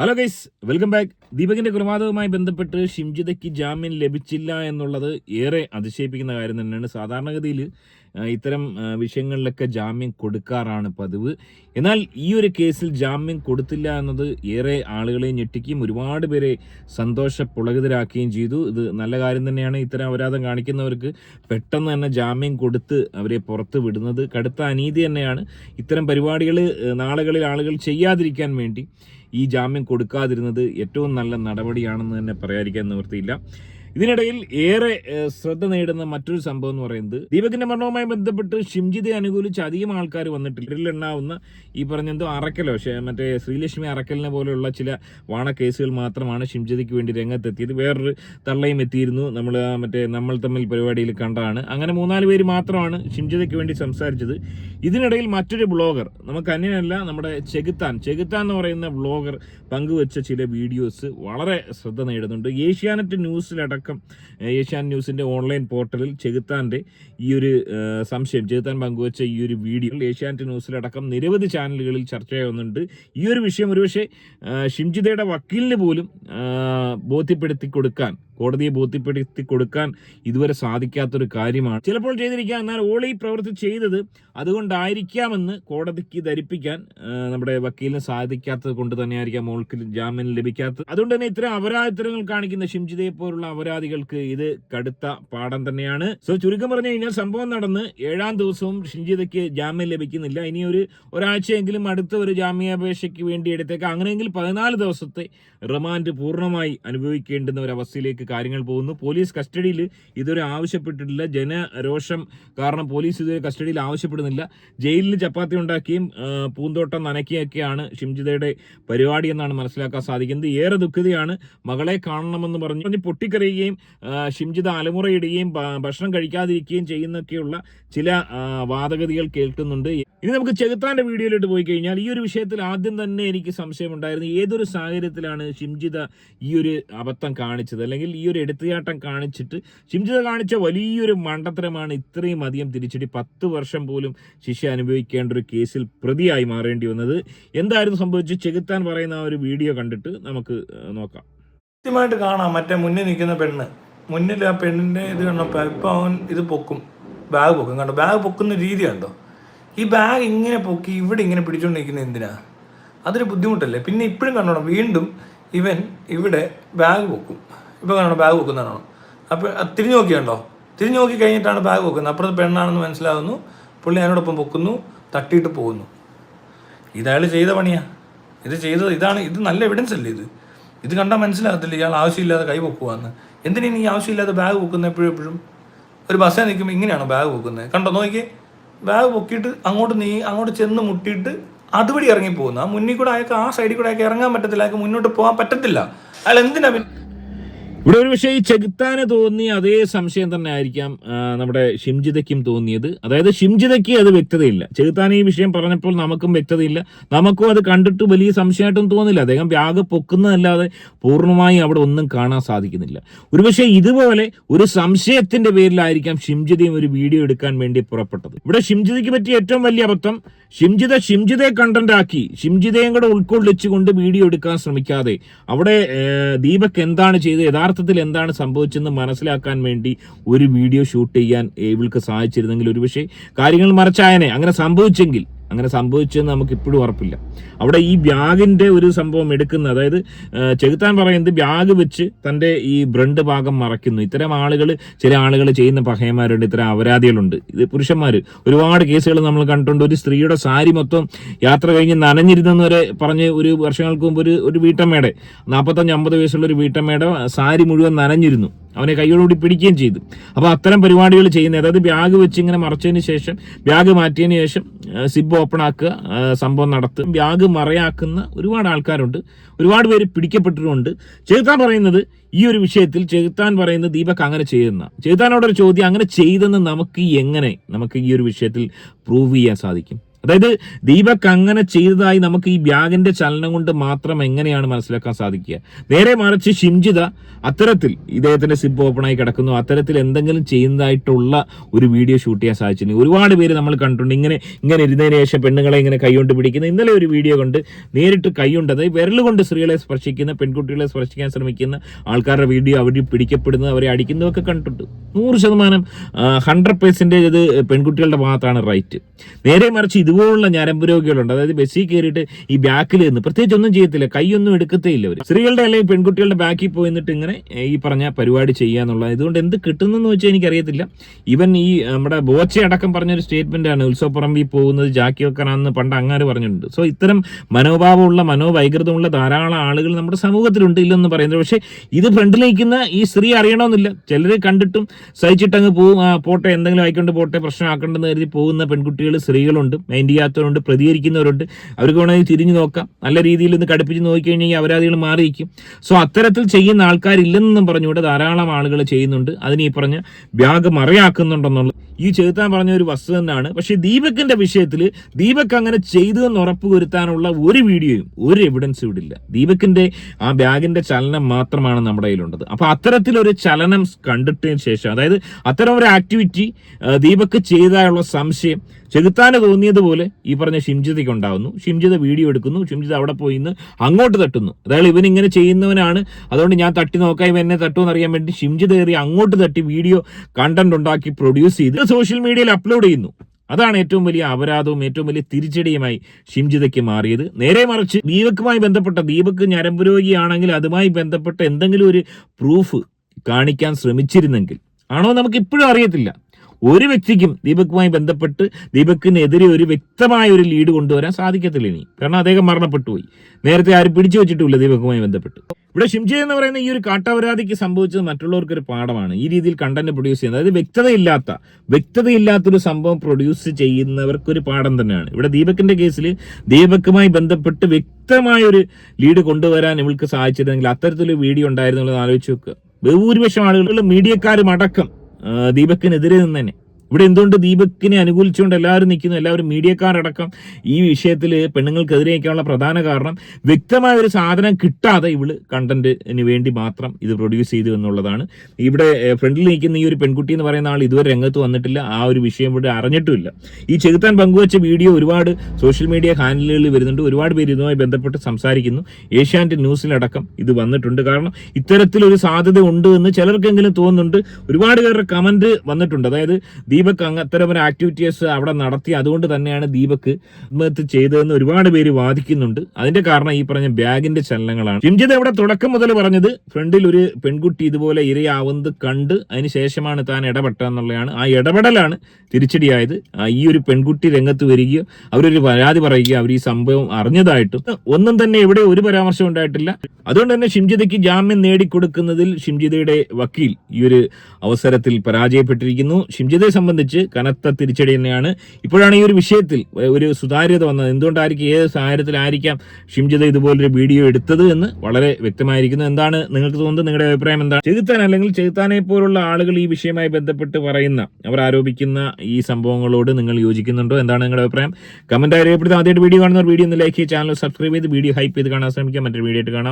Hello guys welcome back ദീപകിന്റെ കൊലപാതകവുമായി ബന്ധപ്പെട്ട് ഷിംജിതയ്ക്ക് ജാമ്യം ലഭിച്ചില്ല എന്നുള്ളത് ഏറെ അതിശയിപ്പിക്കുന്ന കാര്യം തന്നെയാണ്. സാധാരണഗതിയിൽ ഇത്തരം വിഷയങ്ങളിലൊക്കെ ജാമ്യം കൊടുക്കാറാണ് പതിവ്. എന്നാൽ ഈ ഒരു കേസിൽ ജാമ്യം കൊടുത്തില്ല എന്നത് ഏറെ ആളുകളെ ഞെട്ടിക്കുകയും ഒരുപാട് പേരെ സന്തോഷ പുളകിതരാക്കുകയും ചെയ്തു. ഇത് നല്ല കാര്യം തന്നെയാണ്. ഇത്തരം അപരാധം കാണിക്കുന്നവർക്ക് പെട്ടെന്ന് തന്നെ ജാമ്യം കൊടുത്ത് അവരെ പുറത്ത് വിടുന്നത് കടുത്ത അനീതി തന്നെയാണ്. ഇത്തരം പരിപാടികൾ നാളുകളിൽ ആളുകൾ ചെയ്യാതിരിക്കാൻ വേണ്ടി ഈ ജാമ്യം കൊടുക്കാതിരുന്നത് ഏറ്റവും നല്ല നടപടിയാണെന്ന് തന്നെ പറയാതിരിക്കാൻ നിവൃത്തിയില്ല. ഇതിനിടയിൽ ഏറെ ശ്രദ്ധ നേടുന്ന മറ്റൊരു സംഭവം എന്ന് പറയുന്നത് ദീപകിന്റെ മരണവുമായി ബന്ധപ്പെട്ട് ഷിംജിതെ അനുകൂലിച്ച് അധികം ആൾക്കാർ വന്നിട്ടില്ല. ഇതിൽ എണ്ണാവുന്ന ഈ പറഞ്ഞ എന്തോ അറക്കലോ മറ്റേ ശ്രീലക്ഷ്മി അറക്കലിനെ പോലെയുള്ള ചില വാണ കേസുകൾ മാത്രമാണ് ഷിംജിതയ്ക്ക് വേണ്ടി രംഗത്തെത്തിയത്. വേറൊരു തള്ളയും എത്തിയിരുന്നു. നമ്മൾ മറ്റേ നമ്മൾ തമ്മിൽ പരിപാടിയിൽ കണ്ടതാണ്. അങ്ങനെ മൂന്നാൽ പേര് മാത്രമാണ് ഷിംജിതയ്ക്ക് വേണ്ടി സംസാരിച്ചത്. ഇതിനിടയിൽ മറ്റൊരു ബ്ലോഗർ നമുക്ക് അന്യനല്ല നമ്മുടെ ചെകുത്താൻ. ചെകുത്താൻ എന്ന് പറയുന്ന ബ്ലോഗർ പങ്കുവച്ച ചില വീഡിയോസ് വളരെ ശ്രദ്ധ നേടുന്നുണ്ട്. ഏഷ്യാനെറ്റ് ന്യൂസിലടക്കം ഏഹ്, ഏഷ്യാൻ ന്യൂസിന്റെ ഓൺലൈൻ പോർട്ടലിൽ ചെകുത്താന്റെ ഈ ഒരു സംശയം ചെകുത്താൻ പങ്കുവച്ച ഈ ഒരു വീഡിയോ ഏഷ്യാനെറ്റ് ന്യൂസിലടക്കം നിരവധി ചാനലുകളിൽ ചർച്ചയാവുന്നുണ്ട്. ഈ ഒരു വിഷയം ഒരുപക്ഷെ ഷിംജിതയുടെ വക്കീലിന് പോലും ബോധ്യപ്പെടുത്തി കൊടുക്കാൻ കോടതിയെ ബോധ്യപ്പെടുത്തി കൊടുക്കാൻ ഇതുവരെ സാധിക്കാത്തൊരു കാര്യമാണ്. ചിലപ്പോൾ ചെയ്തിരിക്കാം. എന്നാൽ ഓളി പ്രവൃത്തി ചെയ്തത് അതുകൊണ്ടായിരിക്കാമെന്ന് കോടതിക്ക് ധരിപ്പിക്കാൻ നമ്മുടെ വക്കീലിന് സാധിക്കാത്തത് കൊണ്ട് തന്നെയായിരിക്കാം മോൾക്ക് ജാമ്യം ലഭിക്കാത്തത്. അതുകൊണ്ട് തന്നെ ഇത്തരം അപരാധിത്തരങ്ങൾ കാണിക്കുന്ന ഷിംജിതയെ പോലുള്ള അപരാധികൾക്ക് ഇത് കടുത്ത പാഠം തന്നെയാണ്. സോ ചുരുക്കം പറഞ്ഞു കഴിഞ്ഞാൽ സംഭവം നടന്ന് ഏഴാം ദിവസവും ഷിംജിതയ്ക്ക് ജാമ്യം ലഭിക്കുന്നില്ല. ഇനി ഒരു ഒരാഴ്ചയെങ്കിലും അടുത്ത ഒരു ജാമ്യാപേക്ഷയ്ക്ക് വേണ്ടി എടുത്തേക്കാം. അങ്ങനെയെങ്കിൽ പതിനാല് ദിവസത്തെ റിമാൻഡ് പൂർണമായി അനുഭവിക്കേണ്ടുന്ന ഒരു അവസ്ഥയിലേക്ക് കാര്യങ്ങൾ പോകുന്നു. പോലീസ് കസ്റ്റഡിയിൽ ഇതുവരെ ആവശ്യപ്പെട്ടിട്ടില്ല. ജനരോഷം കാരണം പോലീസ് ഇതുവരെ കസ്റ്റഡിയിൽ ആവശ്യപ്പെടുന്നില്ല. ജയിലിൽ ചപ്പാത്തി ഉണ്ടാക്കിയും പൂന്തോട്ടം നനയ്ക്കുകയൊക്കെയാണ് ഷിംജിതയുടെ പരിപാടി എന്നാണ് മനസ്സിലാക്കാൻ സാധിക്കുന്നത്. ഏറെ ദുഃഖിതയാണ്. മകളെ കാണണമെന്ന് പറഞ്ഞു. പറഞ്ഞ് പൊട്ടിക്കറിയുകയും ഷിംജിത അലമുറയിടുകയും ഭക്ഷണം കഴിക്കാതിരിക്കുകയും ചെയ്യുന്നൊക്കെയുള്ള ചില വാദഗതികൾ കേൾക്കുന്നുണ്ട്. ഇനി നമുക്ക് ചെകുത്താന്റെ വീഡിയോയിലോട്ട് പോയി കഴിഞ്ഞാൽ ഈ ഒരു വിഷയത്തിൽ ആദ്യം തന്നെ എനിക്ക് സംശയം സംശയമുണ്ടായിരുന്നു ഏതൊരു സാഹചര്യത്തിലാണ് ഷിംജിത ഈ ഒരു അബദ്ധം കാണിച്ചത്? അല്ലെങ്കിൽ ഈ ഒരു എടുത്തുചാട്ടം കാണിച്ചിട്ട് ഷിംജിത കാണിച്ച വലിയൊരു മണ്ടത്തരമാണ് ഇത്രയും അധികം തിരിച്ചടി. പത്ത് വർഷം പോലും ശിക്ഷ അനുഭവിക്കേണ്ട ഒരു കേസിൽ പ്രതിയായി മാറേണ്ടി വന്നത്. എന്തായിരുന്നു സംഭവിച്ചു ചെകുത്താൻ പറയുന്ന ആ ഒരു വീഡിയോ കണ്ടിട്ട് നമുക്ക് നോക്കാം. കൃത്യമായിട്ട് കാണാം. മറ്റേ മുന്നിൽ നിൽക്കുന്ന പെണ്ണ്. മുന്നിൽ ആ പെണ്ണിന്റെ ഇത് കണ്ടപ്പോൾ ഇപ്പം അവൻ ഇത് പൊക്കും. ബാഗ് പൊക്കും. കണ്ടോ? ബാഗ് പൊക്കുന്ന രീതി കണ്ടോ? ഈ ബാഗ് ഇങ്ങനെ പൊക്കി ഇവിടെ ഇങ്ങനെ പിടിച്ചുകൊണ്ടിരിക്കുന്നത് എന്തിനാ? അതൊരു ബുദ്ധിമുട്ടല്ലേ? പിന്നെ ഇപ്പോഴും കണ്ടോണം വീണ്ടും ഇവൻ ഇവിടെ ബാഗ് പൊക്കും. ഇപ്പോൾ കാണണം ബാഗ് പൊക്കുന്നതാണോ? അപ്പോൾ തിരിഞ്ഞു നോക്കിയുണ്ടോ? തിരിഞ്ഞു നോക്കി കഴിഞ്ഞിട്ടാണ് ബാഗ് പൊക്കുന്നത്. അപ്പുറത്ത് പെണ്ണാണെന്ന് മനസ്സിലാവുന്നു. പുള്ളി അതിനോടൊപ്പം പൊക്കുന്നു തട്ടിയിട്ട് പോകുന്നു. ഇതയാൾ ചെയ്ത പണിയാ. ഇത് ചെയ്തത് ഇതാണ് ഇത് നല്ല എവിഡൻസ് അല്ലേ ഇത്? ഇത് കണ്ടാൽ മനസ്സിലാകത്തില്ല ഇയാൾ ആവശ്യമില്ലാതെ കൈ പൊക്കുവാന്ന്. എന്തിനാണ് ഈ ആവശ്യമില്ലാതെ ബാഗ് പൊക്കുന്നത് എപ്പോഴും എപ്പോഴും ഒരു ബസ്സിൽ നിൽക്കുമ്പോൾ ഇങ്ങനെയാണ് ബാഗ് പൊക്കുന്നത്? കണ്ടോ നോക്കിയേ. ബാഗ് പൊക്കിയിട്ട് അങ്ങോട്ട് നീ അങ്ങോട്ട് ചെന്ന് മുട്ടിയിട്ട് അതുവഴി ഇറങ്ങി പോകുന്നു മുന്നിൽ കൂടെ അയാൾക്ക് ആ സൈഡിൽ കൂടെ അയാൾക്ക് ഇറങ്ങാൻ പറ്റത്തില്ല. അയാൾക്ക് മുന്നോട്ട് പോകാൻ പറ്റത്തില്ല. അയാൾ എന്തിനാ ഇവിടെ ഒരു പക്ഷേ ഈ ചെകുത്താന് തോന്നിയ അതേ സംശയം തന്നെ ആയിരിക്കാം നമ്മുടെ ഷിംജിതയ്ക്കും തോന്നിയത്. അതായത് ഷിംജിതയ്ക്ക് അത് വ്യക്തതയില്ല. ചെകുത്താൻ ഈ വിഷയം പറഞ്ഞപ്പോൾ നമുക്കും വ്യക്തതയില്ല. നമുക്കും അത് കണ്ടിട്ട് വലിയ സംശയമായിട്ടൊന്നും തോന്നില്ല. അദ്ദേഹം വ്യാഗ പൊക്കുന്നതല്ലാതെ പൂർണമായി അവിടെ ഒന്നും കാണാൻ സാധിക്കുന്നില്ല. ഒരു പക്ഷേ ഇതുപോലെ ഒരു സംശയത്തിന്റെ പേരിലായിരിക്കാം ഷിംജിതയും ഒരു വീഡിയോ എടുക്കാൻ വേണ്ടി പുറപ്പെട്ടത്. ഇവിടെ ഷിംജിതയ്ക്ക് പറ്റിയ ഏറ്റവും വലിയ അബദ്ധം ഷിംജിത ഷിംജിതയെ കണ്ടന്റ് ആക്കി ഷിംജിതയും കൂടെ ഉൾക്കൊള്ളിച്ചുകൊണ്ട് വീഡിയോ എടുക്കാൻ ശ്രമിക്കാതെ. അവിടെ ദീപക് എന്താണ് ചെയ്തത്? യഥാർത്ഥത്തിൽ എന്താണ് സംഭവിച്ചെന്ന് മനസ്സിലാക്കാൻ വേണ്ടി ഒരു വീഡിയോ ഷൂട്ട് ചെയ്യാൻ ഇവൾക്ക് സാധിച്ചിരുന്നെങ്കിൽ ഒരുപക്ഷെ കാര്യങ്ങൾ മറച്ചായനെ. അങ്ങനെ സംഭവിച്ചെങ്കിൽ അങ്ങനെ സംഭവിച്ചെന്ന് നമുക്ക് ഇപ്പോഴും ഉറപ്പില്ല. അവിടെ ഈ ബ്യാഗിന്റെ ഒരു സംഭവം എടുക്കുന്ന അതായത് ചെകുത്താൻ പറയുന്നത് ബ്യാഗ് വെച്ച് തന്റെ ഈ ബ്രണ്ട് ഭാഗം മറയ്ക്കുന്നു. ഇത്തരം ആളുകൾ ചില ആളുകൾ ചെയ്യുന്ന പഹയന്മാരുണ്ട് ഇത്തരം അപരാധികളുണ്ട്. ഇത് പുരുഷന്മാർ ഒരുപാട് കേസുകൾ നമ്മൾ കണ്ടിട്ടുണ്ട്. ഒരു സ്ത്രീയുടെ സാരി മൊത്തം യാത്ര കഴിഞ്ഞ് നനഞ്ഞിരുന്നെന്ന് വരെ പറഞ്ഞ് ഒരു വർഷങ്ങൾക്ക് മുമ്പ് ഒരു ഒരു വീട്ടമ്മയുടെ നാൽപ്പത്തഞ്ച് അമ്പത് വയസ്സുള്ള ഒരു വീട്ടമ്മയുടെ സാരി മുഴുവൻ നനഞ്ഞിരുന്നു. അവനെ കൈയോടുകൂടി പിടിക്കുകയും ചെയ്തു. അപ്പോൾ അത്തരം പരിപാടികൾ ചെയ്യുന്നത് അതായത് ബാഗ് വെച്ച് ഇങ്ങനെ മറച്ചതിന് ശേഷം ബാഗ് മാറ്റിയതിന് ശേഷം സിബ് ഓപ്പൺ ആക്കുക സംഭവം നടത്തും. ബാഗ് മറയാക്കുന്ന ഒരുപാട് ആൾക്കാരുണ്ട്. ഒരുപാട് പേര് പിടിക്കപ്പെട്ടിട്ടുണ്ട്. ചെകുത്താൻ പറയുന്നത് ഈ ഒരു വിഷയത്തിൽ ചെകുത്താൻ പറയുന്നത് ദീപക് അങ്ങനെ ചെയ്യുന്ന. ചെകുത്താനോടൊരു ചോദ്യം അങ്ങനെ ചെയ്തെന്ന് നമുക്ക് എങ്ങനെ നമുക്ക് ഈ ഒരു വിഷയത്തിൽ പ്രൂവ് ചെയ്യാൻ സാധിക്കും? അതായത് ദീപക് അങ്ങനെ ചെയ്തതായി നമുക്ക് ഈ ബാഗിന്റെ ചലനം കൊണ്ട് മാത്രം എങ്ങനെയാണ് മനസ്സിലാക്കാൻ സാധിക്കുക? നേരെ മറിച്ച് ഷിംജിത അത്തരത്തിൽ ഇദ്ദേഹത്തിന്റെ സിബ് ഓപ്പണായി കിടക്കുന്നു. അത്തരത്തിൽ എന്തെങ്കിലും ചെയ്യുന്നതായിട്ടുള്ള ഒരു വീഡിയോ ഷൂട്ട് ചെയ്യാൻ സാധിച്ചിട്ടുണ്ട്. ഒരുപാട് പേര് നമ്മൾ കണ്ടിട്ടുണ്ട്. ഇങ്ങനെ ഇങ്ങനെ ഇരുന്നതിന് ശേഷം പെണ്ണുങ്ങളെ ഇങ്ങനെ കൈകൊണ്ട് പിടിക്കുന്ന. ഇന്നലെ ഒരു വീഡിയോ കണ്ട് നേരിട്ട് കൈയുണ്ട്. അതായത് വിരൽ കൊണ്ട് സ്ത്രീകളെ സ്പർശിക്കുന്ന പെൺകുട്ടികളെ സ്പർശിക്കാൻ ശ്രമിക്കുന്ന ആൾക്കാരുടെ വീഡിയോ അവർ പിടിക്കപ്പെടുന്നത് അവരെ അടിക്കുന്നതൊക്കെ കണ്ടിട്ടുണ്ട്. നൂറ് ശതമാനം ഹൺഡ്രഡ് പെർസെന്റേജ് അത് പെൺകുട്ടികളുടെ ഭാഗത്താണ് റൈറ്റ് നേരെ മറിച്ച് ഇതുപോലുള്ള ഞരമ്പ് രോഗികളുണ്ട് അതായത് ബസ്സിൽ കയറിയിട്ട് ഈ ബാക്കിൽ നിന്ന് പ്രത്യേകിച്ച് ഒന്നും ചെയ്യത്തില്ല. കൈയൊന്നും എടുക്കത്തേ ഇല്ല അവർ സ്ത്രീകളുടെ അല്ലെങ്കിൽ പെൺകുട്ടികളുടെ ബാക്കിൽ പോയി നിന്നിട്ട് ഇങ്ങനെ ഈ പറഞ്ഞ പരിപാടി ചെയ്യുക എന്നുള്ളത്. ഇതുകൊണ്ട് എന്ത് കിട്ടുന്നെന്ന് വെച്ചാൽ എനിക്കറിയത്തില്ല. ഇവൻ ഈ നമ്മുടെ ബോച്ച അടക്കം പറഞ്ഞൊരു സ്റ്റേറ്റ്മെന്റ് ആണ്. ഉത്സവപ്പുറമ്പിൽ പോകുന്നത് ജാക്കി വെക്കാനാണെന്ന് പണ്ട് അങ്ങനെ പറഞ്ഞിട്ടുണ്ട്. സോ ഇത്തരം മനോഭാവമുള്ള മനോവൈകൃതമുള്ള ധാരാളം ആളുകൾ നമ്മുടെ സമൂഹത്തിലുണ്ട് ഇല്ലെന്ന് പറയുന്നത് പക്ഷേ ഇത് ഫ്രണ്ടിലേക്കുന്ന ഈ സ്ത്രീ അറിയണമെന്നില്ല. ചിലർ കണ്ടിട്ടും സഹിച്ചിട്ടങ്ങ് പോകും പോട്ടെ എന്തെങ്കിലും ആയിക്കൊണ്ട് പോട്ടെ പ്രശ്നമാക്കേണ്ടെന്ന് കരുതി പോകുന്ന പെൺകുട്ടികൾ സ്ത്രീകളുണ്ട്. മൈൻഡ് ചെയ്യാത്തവരുണ്ട് പ്രതികരിക്കുന്നവരുണ്ട്. അവർക്ക് വേണമെങ്കിൽ തിരിഞ്ഞു നോക്കാം. നല്ല രീതിയിൽ ഒന്ന് കടുപ്പിച്ച് നോക്കിക്കഴിഞ്ഞാൽ അവരാദികൾ മാറിയിരിക്കും. സോ അത്തരത്തിൽ ചെയ്യുന്ന ആൾക്കാരില്ലെന്നും പറഞ്ഞുകൊണ്ട് ധാരാളം ആളുകൾ ചെയ്യുന്നുണ്ട്. അതിന് ഈ പറഞ്ഞ ബാഗ് മറയാക്കുന്നുണ്ടെന്നുള്ളത് ഈ ചെകുത്താൻ പറഞ്ഞ ഒരു വസ്തു തന്നെയാണ്. പക്ഷേ ദീപക്കിന്റെ വിഷയത്തിൽ ദീപക് അങ്ങനെ ചെയ്തു എന്ന് ഉറപ്പ് വരുത്താനുള്ള ഒരു വീഡിയോയും ഒരു എവിഡൻസും ഇവിടെ ഇല്ല ദീപകിന്റെ ആ ബാഗിന്റെ ചലനം മാത്രമാണ് നമ്മുടെ കയ്യിലുള്ളത്. അപ്പൊ അത്തരത്തിലൊരു ചലനം കണ്ടിട്ടതിന് ശേഷം അതായത് അത്തരം ഒരു ആക്ടിവിറ്റി ദീപക് ചെയ്താലുള്ള സംശയം ചെകുത്താന് തോന്നിയതുപോലെ ഈ പറഞ്ഞ ഷിംജിതയ്ക്ക് ഉണ്ടാവുന്നു. ഷിംജിത വീഡിയോ എടുക്കുന്നു. ഷിംജിത അവിടെ പോയി ഇന്ന് അങ്ങോട്ട് തട്ടുന്നു. അതായത് ഇവൻ ഇങ്ങനെ ചെയ്യുന്നവനാണ്. അതുകൊണ്ട് ഞാൻ തട്ടി നോക്കാം ഇവൻ എന്നെ തട്ടുമെന്ന് അറിയാൻ വേണ്ടി ഷിംജിത കയറി അങ്ങോട്ട് തട്ടി വീഡിയോ കണ്ടന്റ് ഉണ്ടാക്കി പ്രൊഡ്യൂസ് ചെയ്ത് സോഷ്യൽ മീഡിയയിൽ അപ്ലോഡ് ചെയ്യുന്നു. അതാണ് ഏറ്റവും വലിയ അപരാധവും ഏറ്റവും വലിയ തിരിച്ചടിയുമായി ഷിംജിതയ്ക്ക് മാറിയത്. നേരെ മറിച്ച് ദീപക്കുമായി ബന്ധപ്പെട്ട ദീപക്ക് ഞരമ്പ് രോഗിയാണെങ്കിൽ അതുമായി ബന്ധപ്പെട്ട എന്തെങ്കിലും ഒരു പ്രൂഫ് കാണിക്കാൻ ശ്രമിച്ചിരുന്നെങ്കിൽ. ആണോ നമുക്ക് ഇപ്പോഴും അറിയത്തില്ല. ഒരു വ്യക്തിക്കും ദീപക്കുമായി ബന്ധപ്പെട്ട് ദീപക്കിനെതിരെ ഒരു വ്യക്തമായ ഒരു ലീഡ് കൊണ്ടുവരാൻ സാധിക്കത്തില്ല ഇനി. കാരണം അദ്ദേഹം മരണപ്പെട്ടു പോയി നേരത്തെ ആരും പിടിച്ചു വെച്ചിട്ടില്ല ദീപക്കുമായി ബന്ധപ്പെട്ട്. ഇവിടെ ഷിംജി എന്ന് പറയുന്ന ഈ ഒരു കാട്ടപരാധിക്ക് സംഭവിച്ചത് മറ്റുള്ളവർക്ക് ഒരു പാഠമാണ്. ഈ രീതിയിൽ കണ്ടന്റ് പ്രൊഡ്യൂസ് ചെയ്യുന്നത്. അതായത് വ്യക്തതയില്ലാത്ത വ്യക്തതയില്ലാത്തൊരു സംഭവം പ്രൊഡ്യൂസ് ചെയ്യുന്നവർക്കൊരു പാഠം തന്നെയാണ്. ഇവിടെ ദീപക്കിന്റെ കേസിൽ ദീപക്കുമായി ബന്ധപ്പെട്ട് വ്യക്തമായ ഒരു ലീഡ് കൊണ്ടുവരാൻ ഇവൾക്ക് സാധിച്ചിരുന്നെങ്കിൽ അത്തരത്തിലൊരു വീഡിയോ ഉണ്ടായിരുന്നുള്ളത് ആലോചിച്ച് നോക്കുക ബഹുഭൂരിപക്ഷം ആളുകൾ മീഡിയക്കാരും അടക്കം ദീപക്കിനെതിരെ നിന്ന് തന്നെ ഇവിടെ എന്തുകൊണ്ട് ദീപക്കിനെ അനുകൂലിച്ചുകൊണ്ട് എല്ലാവരും നിൽക്കുന്നു? എല്ലാവരും മീഡിയക്കാരടക്കം ഈ വിഷയത്തിൽ പെണ്ണുങ്ങൾക്കെതിരെ നിൽക്കാനുള്ള പ്രധാന കാരണം വ്യക്തമായ ഒരു സാധനം കിട്ടാതെ ഇവൾ കണ്ടന്റിന് വേണ്ടി മാത്രം ഇത് പ്രൊഡ്യൂസ് ചെയ്തു എന്നുള്ളതാണ്. ഇവിടെ ഫ്രണ്ടിൽ നിൽക്കുന്ന ഈ ഒരു പെൺകുട്ടി എന്ന് പറയുന്ന ആൾ ഇതുവരെ രംഗത്ത് വന്നിട്ടില്ല. ആ ഒരു വിഷയം ഇവിടെ അറിഞ്ഞിട്ടുമില്ല. ഈ ചെകുത്താൻ പങ്കുവച്ച വീഡിയോ ഒരുപാട് സോഷ്യൽ മീഡിയ ഹാൻഡിലുകളിൽ വരുന്നുണ്ട്. ഒരുപാട് പേര് ഇതുമായി ബന്ധപ്പെട്ട് സംസാരിക്കുന്നു. ഏഷ്യാനെറ്റ് ന്യൂസിലടക്കം ഇത് വന്നിട്ടുണ്ട്. കാരണം ഇത്തരത്തിലൊരു സാധ്യത ഉണ്ട് എന്ന് ചിലർക്കെങ്കിലും തോന്നുന്നുണ്ട്. ഒരുപാട് പേരുടെ കമന്റ് വന്നിട്ടുണ്ട്. അതായത് ദീപക് അങ്ങ് അത്തരം ഒരു ആക്ടിവിറ്റീസ് അവിടെ നടത്തി. അതുകൊണ്ട് തന്നെയാണ് ദീപക് ആത്മഹത്യ ചെയ്തതെന്ന് ഒരുപാട് പേര് വാദിക്കുന്നുണ്ട്. അതിന്റെ കാരണം ഈ പറഞ്ഞ ബാഗിന്റെ ചലനങ്ങളാണ്. ഷിംജിത് ഇവിടെ തുടക്കം മുതൽ പറഞ്ഞത്? ഫ്രണ്ടിൽ ഒരു പെൺകുട്ടി ഇതുപോലെ ഇരയാവുന്നത് കണ്ട് അതിന് ശേഷമാണ് താൻ ഇടപെട്ടതെന്നുള്ളതാണ് ആ ഇടപെടലാണ് തിരിച്ചടിയായത്. ഈ ഒരു പെൺകുട്ടി രംഗത്ത് വരികയോ അവരൊരു പരാതി പറയുകയോ അവർ ഈ സംഭവം അറിഞ്ഞതായിട്ടും. ഒന്നും തന്നെ ഇവിടെ ഒരു പരാമർശം ഉണ്ടായിട്ടില്ല. അതുകൊണ്ട് തന്നെ ഷിംജിതയ്ക്ക് ജാമ്യം നേടിക്കൊടുക്കുന്നതിൽ ഷിംജിതയുടെ വക്കീൽ ഈ ഒരു അവസരത്തിൽ പരാജയപ്പെട്ടിരിക്കുന്നു. ഷിംജിതയെ കനത്ത തിരിച്ചടി തന്നെയാണ്. ഇപ്പോഴാണ് ഈ ഒരു വിഷയത്തിൽ ഒരു സുതാര്യത വന്നത്. എന്തുകൊണ്ടായിരിക്കും ഏത് സാഹചര്യത്തിലായിരിക്കാം ഷിംജിത ഇതുപോലൊരു വീഡിയോ എടുത്തത് എന്ന് വളരെ വ്യക്തമായിരിക്കുന്നു. എന്താണ് നിങ്ങൾക്ക് തോന്നുന്നത്? നിങ്ങളുടെ അഭിപ്രായം എന്താണ്? ചെകുത്താൻ അല്ലെങ്കിൽ ചെകുത്താനെ പോലുള്ള ആളുകൾ ഈ വിഷയമായി ബന്ധപ്പെട്ട് പറയുന്ന അവർ ആരോപിക്കുന്ന ഈ സംഭവങ്ങളോട് നിങ്ങൾ യോജിക്കുന്നുണ്ടോ? എന്താണ് നിങ്ങളുടെ അഭിപ്രായം? കമന്റ് രേഖപ്പെടുത്തി ആദ്യമായിട്ട് വീഡിയോ കാണുന്നവർ വീഡിയോ ഒന്ന് ലൈക്ക് ചെയ്ത് ചാനൽ സബ്സ്ക്രൈബ് ചെയ്ത് വീഡിയോ ഹൈപ്പ് ചെയ്ത് കാണാൻ ശ്രമിക്കാം മറ്റൊരു വീഡിയോ ആയിട്ട് കാണാം.